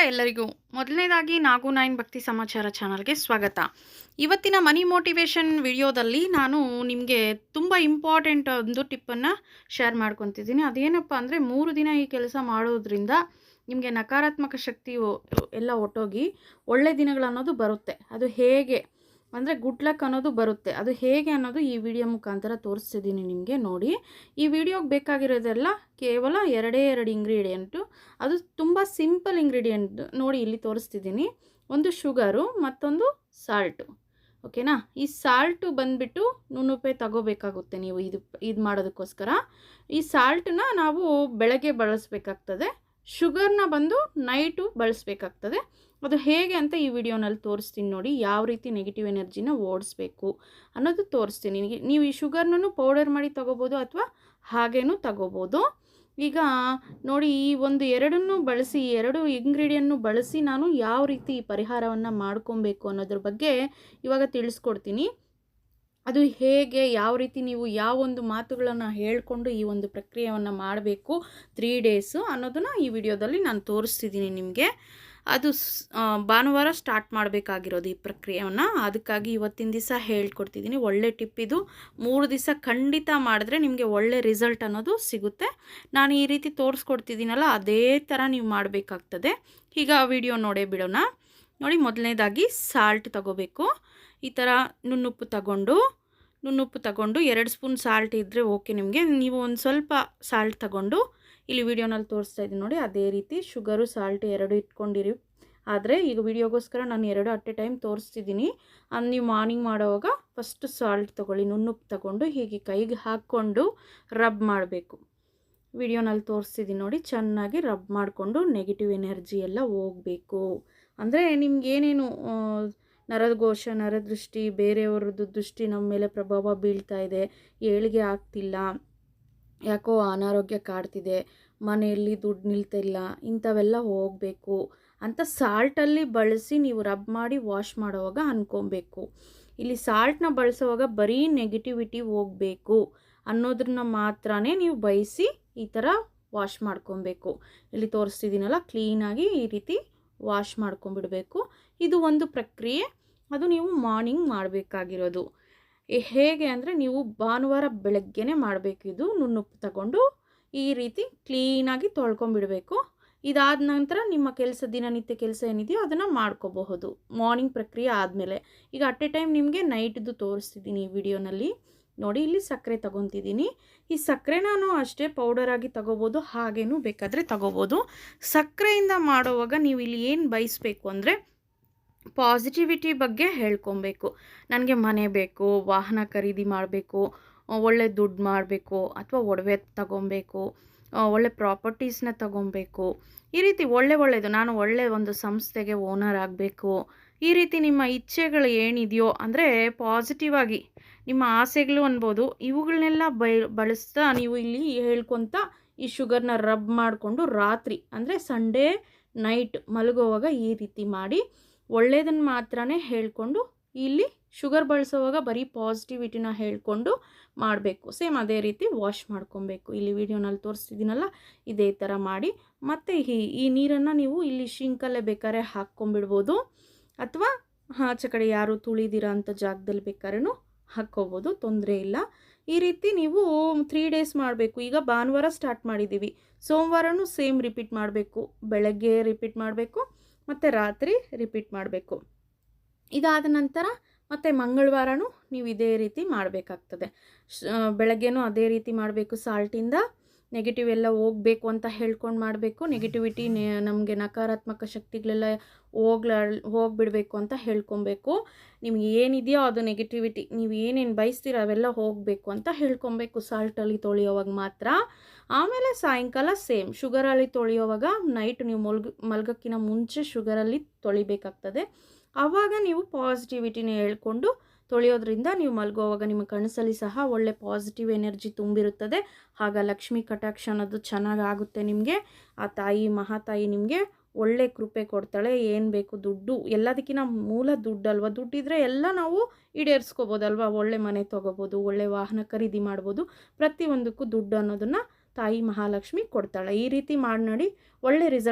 ಎಲ್ಲರಿಗೂ. ಮೊದಲನೇದಾಗಿ ನಾಗು ನೈನ್ ಭಕ್ತಿ ಸಮಾಚಾರ ಚಾನಲ್ಗೆ ಸ್ವಾಗತ. ಇವತ್ತಿನ ಮನಿ ಮೋಟಿವೇಶನ್ ವಿಡಿಯೋದಲ್ಲಿ ನಾನು ನಿಮಗೆ ತುಂಬ ಇಂಪಾರ್ಟೆಂಟ್ ಒಂದು ಟಿಪ್ಪನ್ನು ಶೇರ್ ಮಾಡ್ಕೊತಿದ್ದೀನಿ. ಅದೇನಪ್ಪ ಅಂದರೆ ಮೂರು ದಿನ ಈ ಕೆಲಸ ಮಾಡೋದ್ರಿಂದ ನಿಮಗೆ ನಕಾರಾತ್ಮಕ ಶಕ್ತಿ ಎಲ್ಲ ಒಟ್ಟೋಗಿ ಒಳ್ಳೆ ದಿನಗಳು ಅನ್ನೋದು ಬರುತ್ತೆ. ಅದು ಹೇಗೆ ಅಂದರೆ ಗುಡ್ ಲಕ್ ಅನ್ನೋದು ಬರುತ್ತೆ. ಅದು ಹೇಗೆ ಅನ್ನೋದು ಈ ವಿಡಿಯೋ ಮುಖಾಂತರ ತೋರಿಸ್ತಿದ್ದೀನಿ ನಿಮಗೆ ನೋಡಿ. ಈ ವಿಡಿಯೋಗೆ ಬೇಕಾಗಿರೋದೆಲ್ಲ ಕೇವಲ ಎರಡೇ ಎರಡು ಇಂಗ್ರೀಡಿಯೆಂಟು ಅದು ತುಂಬ ಸಿಂಪಲ್ ಇಂಗ್ರೀಡಿಯೆಂಟ್ ನೋಡಿ ಇಲ್ಲಿ ತೋರಿಸ್ತಿದ್ದೀನಿ. ಒಂದು ಶುಗರು, ಮತ್ತೊಂದು ಸಾಲ್ಟು. ಓಕೆನಾ? ಈ ಸಾಲ್ಟು ಬಂದುಬಿಟ್ಟು ನುಣ್ಣುಪ್ಪೆ ತಗೋಬೇಕಾಗುತ್ತೆ ನೀವು ಇದು ಇದು ಮಾಡೋದಕ್ಕೋಸ್ಕರ. ಈ ಸಾಲ್ಟನ್ನ ನಾವು ಬೆಳಗ್ಗೆ ಬಳಸಬೇಕಾಗ್ತದೆ. ಶುಗರ್ನ ಬಂದು ನೈಟು ಬಳಸಬೇಕಾಗ್ತದೆ. ಅದು ಹೇಗೆ ಅಂತ ಈ ವಿಡಿಯೋನಲ್ಲಿ ತೋರಿಸ್ತೀನಿ ನೋಡಿ, ಯಾವ ರೀತಿ ನೆಗೆಟಿವ್ ಎನರ್ಜಿನ ಓಡಿಸ್ಬೇಕು ಅನ್ನೋದು ತೋರಿಸ್ತೀನಿ ನೀವು ಈ ಶುಗರ್ನೂ ಪೌಡರ್ ಮಾಡಿ ತಗೋಬೋದು ಅಥವಾ ಹಾಗೇನೂ ತಗೋಬೋದು. ಈಗ ನೋಡಿ ಈ ಒಂದು ಎರಡನ್ನೂ ಬಳಸಿ, ಎರಡು ಇಂಗ್ರೀಡಿಯನ್ನು ಬಳಸಿ ನಾನು ಯಾವ ರೀತಿ ಪರಿಹಾರವನ್ನು ಮಾಡ್ಕೊಬೇಕು ಅನ್ನೋದ್ರ ಬಗ್ಗೆ ಇವಾಗ ತಿಳಿಸ್ಕೊಡ್ತೀನಿ. ಅದು ಹೇಗೆ, ಯಾವ ರೀತಿ ನೀವು ಯಾವ ಒಂದು ಮಾತುಗಳನ್ನು ಹೇಳಿಕೊಂಡು ಈ ಒಂದು ಪ್ರಕ್ರಿಯೆಯನ್ನು ಮಾಡಬೇಕು ತ್ರೀ ಡೇಸು ಅನ್ನೋದನ್ನು ಈ ವಿಡಿಯೋದಲ್ಲಿ ನಾನು ತೋರಿಸ್ತಿದ್ದೀನಿ ನಿಮಗೆ. ಅದು ಭಾನುವಾರ ಸ್ಟಾರ್ಟ್ ಮಾಡಬೇಕಾಗಿರೋದು ಈ ಪ್ರಕ್ರಿಯೆಯನ್ನು. ಅದಕ್ಕಾಗಿ ಇವತ್ತಿನ ದಿವಸ ಹೇಳ್ಕೊಡ್ತಿದ್ದೀನಿ. ಒಳ್ಳೆ ಟಿಪ್ ಇದು. ಮೂರು ದಿವಸ ಖಂಡಿತ ಮಾಡಿದ್ರೆ ನಿಮಗೆ ಒಳ್ಳೆ ರಿಸಲ್ಟ್ ಅನ್ನೋದು ಸಿಗುತ್ತೆ. ನಾನು ಈ ರೀತಿ ತೋರಿಸ್ಕೊಡ್ತಿದ್ದೀನಲ್ಲ, ಅದೇ ಥರ ನೀವು ಮಾಡಬೇಕಾಗ್ತದೆ. ಈಗ ಆ ವಿಡಿಯೋ ನೋಡೇ ಬಿಡೋಣ. ನೋಡಿ, ಮೊದಲನೇದಾಗಿ ಸಾಲ್ಟ್ ತಗೋಬೇಕು. ಈ ಥರ ನುಣ್ಣುಪ್ಪು ತಗೊಂಡು ನುಣ್ಣುಪ್ಪು ತಗೊಂಡು ಎರಡು ಸ್ಪೂನ್ ಸಾಲ್ಟ್ ಇದ್ದರೆ ಓಕೆ ನಿಮಗೆ. ನೀವು ಒಂದು ಸ್ವಲ್ಪ ಸಾಲ್ಟ್ ತಗೊಂಡು ಇಲ್ಲಿ ವಿಡಿಯೋನಲ್ಲಿ ತೋರಿಸ್ತಾ ಇದ್ದೀನಿ ನೋಡಿ, ಅದೇ ರೀತಿ ಶುಗರು, ಸಾಲ್ಟ್ ಎರಡು ಇಟ್ಕೊಂಡಿರಿ. ಆದರೆ ಈಗ ವಿಡಿಯೋಗೋಸ್ಕರ ನಾನು ಎರಡು ಅಟ್ ಎ ಟೈಮ್ ತೋರಿಸ್ತಿದ್ದೀನಿ. ಅದು ನೀವು ಮಾರ್ನಿಂಗ್ ಮಾಡೋವಾಗ ಫಸ್ಟ್ ಸಾಲ್ಟ್ ತೊಗೊಳ್ಳಿ ನುಣ್ಣುಪ್ಪು ತಗೊಂಡು ಹೀಗೆ ಕೈಗೆ ಹಾಕ್ಕೊಂಡು ರಬ್ ಮಾಡಬೇಕು. ವಿಡಿಯೋನಲ್ಲಿ ತೋರಿಸ್ತಿದ್ದೀನಿ ನೋಡಿ, ಚೆನ್ನಾಗಿ ರಬ್ ಮಾಡಿಕೊಂಡು ನೆಗೆಟಿವ್ ಎನರ್ಜಿ ಎಲ್ಲ ಹೋಗಬೇಕು. ಅಂದರೆ ನಿಮಗೇನೇನು ನರಘೋಷ ನರದೃಷ್ಟಿ, ಬೇರೆಯವ್ರದ್ದು ದೃಷ್ಟಿ ನಮ್ಮ ಮೇಲೆ ಪ್ರಭಾವ ಬೀಳ್ತಾ ಇದೆ, ಏಳಿಗೆ ಆಗ್ತಿಲ್ಲ ಯಾಕೋ ಅನಾರೋಗ್ಯ ಕಾಡ್ತಿದೆ, ಮನೆಯಲ್ಲಿ ದುಡ್ಡು ನಿಲ್ತಿಲ್ಲ, ಇಂಥವೆಲ್ಲ ಹೋಗಬೇಕು ಅಂತ ಸಾಲ್ಟಲ್ಲಿ ಬಳಸಿ ನೀವು ರಬ್ ಮಾಡಿ ವಾಶ್ ಮಾಡೋವಾಗ ಅಂದ್ಕೊಬೇಕು ಇಲ್ಲಿ ಸಾಲ್ಟ್ನ ಬಳಸುವಾಗ ಬರೀ ನೆಗೆಟಿವಿಟಿ ಹೋಗಬೇಕು ಅನ್ನೋದನ್ನ ಮಾತ್ರ ನೀವು ಬಯಸಿ ಈ ಥರ ವಾಶ್ ಮಾಡ್ಕೊಬೇಕು. ಇಲ್ಲಿ ತೋರಿಸ್ತಿದ್ದೀನಲ್ಲ, ಕ್ಲೀನಾಗಿ ಈ ರೀತಿ ವಾಶ್ ಮಾಡ್ಕೊಂಬಿಡಬೇಕು ಇದು ಒಂದು ಪ್ರಕ್ರಿಯೆ, ಅದು ನೀವು ಮಾರ್ನಿಂಗ್ ಮಾಡಬೇಕಾಗಿರೋದು. ಹೇಗೆ ಅಂದರೆ ನೀವು ಭಾನುವಾರ ಬೆಳಗ್ಗೆನೇ ಮಾಡಬೇಕು. ಇದು ನುಣ್ಣುಪ್ಪು ತಗೊಂಡು ಈ ರೀತಿ ಕ್ಲೀನಾಗಿ ತೊಳ್ಕೊಂಬಿಡಬೇಕು ಇದಾದ ನಂತರ ನಿಮ್ಮ ಕೆಲಸ, ದಿನನಿತ್ಯ ಕೆಲಸ ಏನಿದೆಯೋ ಅದನ್ನು ಮಾಡ್ಕೋಬಹುದು. ಮಾರ್ನಿಂಗ್ ಪ್ರಕ್ರಿಯೆ ಆದಮೇಲೆ. ಈಗ ಅಟ್ ಎ ಟೈಮ್ ನಿಮಗೆ ನೈಟ್ದು ತೋರಿಸ್ತಿದ್ದೀನಿ ಈ ವಿಡಿಯೋನಲ್ಲಿ. ನೋಡಿ, ಇಲ್ಲಿ ಸಕ್ಕರೆ ತಗೊತಿದ್ದೀನಿ ಈ ಸಕ್ಕರೆನೂ ಅಷ್ಟೇ ಪೌಡರ್ ಆಗಿ ತಗೋಬೋದು ಹಾಗೇನೂ ಬೇಕಾದರೆ ತಗೋಬೋದು ಸಕ್ಕರೆಯಿಂದ ಮಾಡುವಾಗ ನೀವು ಇಲ್ಲಿ ಏನು ಬಯಸಬೇಕು ಅಂದರೆ ಪಾಸಿಟಿವಿಟಿ ಬಗ್ಗೆ ಹೇಳ್ಕೊಬೇಕು. ನನಗೆ ಮನೆ ಬೇಕು, ವಾಹನ ಖರೀದಿ ಮಾಡಬೇಕು ಒಳ್ಳೆ ದುಡ್ಡು ಮಾಡಬೇಕು, ಅಥವಾ ಒಡವೆ ತಗೊಬೇಕು ಒಳ್ಳೆ ಪ್ರಾಪರ್ಟೀಸ್ನ ತಗೊಬೇಕು. ಈ ರೀತಿ ಒಳ್ಳೆ ಒಳ್ಳೆಯದು ನಾನು ಒಳ್ಳೆ ಒಂದು ಸಂಸ್ಥೆಗೆ ಓನರ್ ಆಗಬೇಕು. ಈ ರೀತಿ ನಿಮ್ಮ ಇಚ್ಛೆಗಳು ಏನಿದೆಯೋ, ಅಂದರೆ ಪಾಸಿಟಿವ್ ಆಗಿ ನಿಮ್ಮ ಆಸೆಗಳು ಅನ್ಬೋದು ಇವುಗಳನ್ನೆಲ್ಲ ಬಳಸ್ತಾ ನೀವು ಇಲ್ಲಿ ಹೇಳ್ಕೊತ ಈ ಶುಗರ್ನ ರಬ್ ಮಾಡಿಕೊಂಡು ರಾತ್ರಿ, ಅಂದರೆ ಸಂಡೇ ನೈಟ್ ಮಲಗುವಾಗ ಈ ರೀತಿ ಮಾಡಿ ಒಳ್ಳೆಯದನ್ನು ಮಾತ್ರನೇ ಹೇಳಿಕೊಂಡು ಇಲ್ಲಿ ಶುಗರ್ ಬಳಸೋವಾಗ ಬರೀ ಪಾಸಿಟಿವಿಟಿನ ಹೇಳಿಕೊಂಡು ಮಾಡಬೇಕು. ಸೇಮ್ ಅದೇ ರೀತಿ ವಾಶ್ ಮಾಡ್ಕೊಬೇಕು. ಇಲ್ಲಿ ವಿಡಿಯೋನಲ್ಲಿ ತೋರಿಸ್ತಿದ್ದೀನಲ್ಲ, ಇದೇ ಥರ ಮಾಡಿ. ಮತ್ತು ಈ ಈ ನೀರನ್ನು ನೀವು ಇಲ್ಲಿ ಶಿಂಕಲ್ಲೇ ಬೇಕಾದ್ರೆ ಹಾಕ್ಕೊಂಬಿಡ್ಬೋದು. ಅಥವಾ ಆಚೆ ಕಡೆ ಯಾರು ತುಳಿದಿರೋ ಅಂಥ ಜಾಗದಲ್ಲಿ ಬೇಕಾದ್ರೂ ಹಾಕ್ಕೋಬೋದು, ತೊಂದರೆ ಇಲ್ಲ. ಈ ರೀತಿ ನೀವು ತ್ರೀ ಡೇಸ್ ಮಾಡಬೇಕು. ಈಗ ಭಾನುವಾರ ಸ್ಟಾರ್ಟ್ ಮಾಡಿದ್ದೀವಿ. ಸೋಮವಾರನೂ ಸೇಮ್ ರಿಪೀಟ್ ಮಾಡಬೇಕು. ಬೆಳಗ್ಗೆ ರಿಪೀಟ್ ಮಾಡಬೇಕು. ಮತ್ತು ರಾತ್ರಿ ರಿಪೀಟ್ ಮಾಡಬೇಕು. ಇದಾದ ನಂತರ ಮತ್ತು ಮಂಗಳವಾರನೂ ನೀವು ಇದೇ ರೀತಿ ಮಾಡಬೇಕಾಗ್ತದೆ. ಬೆಳಗ್ಗೆನೂ ಅದೇ ರೀತಿ ಮಾಡಬೇಕು ಸಾಲ್ಟಿಂದ ನೆಗೆಟಿವ್ ಎಲ್ಲ ಹೋಗಬೇಕು ಅಂತ ಹೇಳ್ಕೊಂಡು ಮಾಡಬೇಕು. ನೆಗೆಟಿವಿಟಿ ನಮಗೆ ನಕಾರಾತ್ಮಕ ಶಕ್ತಿಗಳೆಲ್ಲ ಹೋಗ್ಲ, ಹೋಗ್ಬಿಡಬೇಕು ಅಂತ ಹೇಳ್ಕೊಬೇಕು. ನಿಮ್ಗೆ ಏನಿದೆಯೋ ಅದು ನೆಗೆಟಿವಿಟಿ ನೀವು ಏನೇನು ಬಯಸ್ತೀರ ಅವೆಲ್ಲ ಹೋಗಬೇಕು ಅಂತ ಹೇಳ್ಕೊಬೇಕು. ಸಾಲ್ಟಲ್ಲಿ ತೊಳೆಯೋವಾಗ ಮಾತ್ರ. ಆಮೇಲೆ ಸಾಯಂಕಾಲ ಸೇಮ್ ಶುಗರಲ್ಲಿ ತೊಳೆಯೋವಾಗ ನೈಟ್ ನೀವು ಮಲ್ಗ ಮಲ್ಗೋಕ್ಕಿಂತ ಮುಂಚೆ ಶುಗರಲ್ಲಿ ತೊಳಿಬೇಕಾಗ್ತದೆ. ಆವಾಗ ನೀವು ಪಾಸಿಟಿವಿಟಿನ ಹೇಳ್ಕೊಂಡು ತೊಳೆಯೋದ್ರಿಂದ ನೀವು ಮಲಗುವಾಗ ನಿಮ್ಮ ಕನಸಲ್ಲಿ ಸಹ ಒಳ್ಳೆ ಪಾಸಿಟಿವ್ ಎನರ್ಜಿ ತುಂಬಿರುತ್ತದೆ. ಆಗ ಲಕ್ಷ್ಮಿ ಕಟಾಕ್ಷ ಅನ್ನೋದು ಚೆನ್ನಾಗಿ ಆಗುತ್ತೆ ನಿಮಗೆ. ಆ ತಾಯಿ ಮಹಾತಾಯಿ ನಿಮಗೆ ಒಳ್ಳೆ ಕೃಪೆ ಕೊಡ್ತಾಳೆ. ಏನು ಬೇಕು ದುಡ್ಡು ಎಲ್ಲದಕ್ಕಿಂತ ಮೂಲ ದುಡ್ಡಲ್ವ? ದುಡ್ಡಿದ್ರೆ ಎಲ್ಲ ನಾವು ಈಡೇರಿಸ್ಕೋಬೋದಲ್ವ? ಒಳ್ಳೆ ಮನೆ ತೊಗೋಬೋದು, ಒಳ್ಳೆ ವಾಹನ ಖರೀದಿ ಮಾಡ್ಬೋದು. ಪ್ರತಿಯೊಂದಕ್ಕೂ ದುಡ್ಡು ಅನ್ನೋದನ್ನು ತಾಯಿ ಮಹಾಲಕ್ಷ್ಮಿ ಕೊಡ್ತಾಳೆ. ಈ ರೀತಿ ಮಾಡಿ ಒಳ್ಳೆ ರಿಸಲ್ಟ್